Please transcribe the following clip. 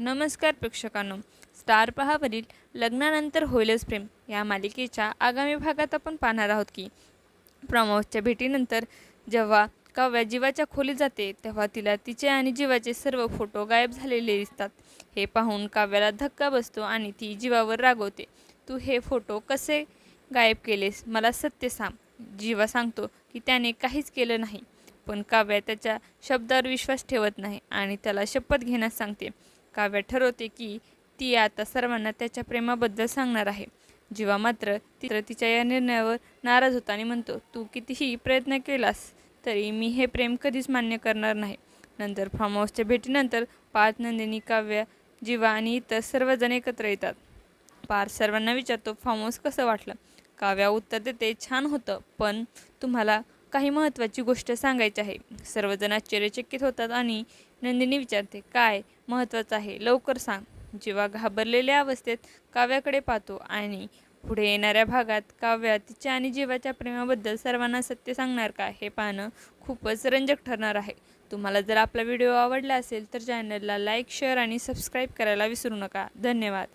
नमस्कार प्रेक्षकांनो. स्टार पहावरील लग्नानंतर होईलच प्रेम या मालिकेच्या आगामी भागात आपण पाहणार आहोत की प्रमोदच्या भेटीनंतर जेव्हा काव्या जीवाच्या खोलीत जाते तेव्हा तिला तिचे आणि जीवाचे सर्व फोटो गायब झालेले दिसतात. हे पाहून काव्याला धक्का बसतो आणि ती जीवावर रागवते. तू हे फोटो कसे गायब केलेस? मला सत्य सांग. जीवा सांगतो की त्याने काहीच केलं नाही पण काव्या त्याच्या शब्दावर विश्वास ठेवत नाही आणि त्याला शपथ घेण्यास सांगते. काव्या ठरवते की ती आता सर्वांना त्याच्या प्रेमाबद्दल सांगणार आहे. जीवा मात्र तित्र तिच्या या निर्णयावर नाराज होता आणि म्हणतो तू कितीही प्रयत्न केलास तरी मी हे प्रेम कधीच मान्य करणार नाही. नंतर फार्म हाऊसच्या भेटीनंतर पाच नंदिनी काव्य जीवा आणि इतर सर्वजण एकत्र येतात. पार्थ सर्वांना विचारतो फार्म हाऊस कसं वाटलं? काव्या उत्तर देते छान होतं पण तुम्हाला काही महत्त्वाची गोष्ट सांगायची आहे. सर्वजण आश्चर्यचकित होतात आणि नंदिनी विचारते काय महत्त्वाचं आहे? लवकर सांग. जेव्हा घाबरलेल्या अवस्थेत काव्याकडे पाहतो आणि पुढे येणाऱ्या भागात काव्या तिच्या आणि जीवाच्या प्रेमाबद्दल सर्वांना सत्य सांगणार का हे पाहणं खूपच रंजक ठरणार आहे. तुम्हाला जर आपला व्हिडिओ आवडला असेल तर चॅनलला लाईक शेअर आणि सबस्क्राईब करायला विसरू नका. धन्यवाद.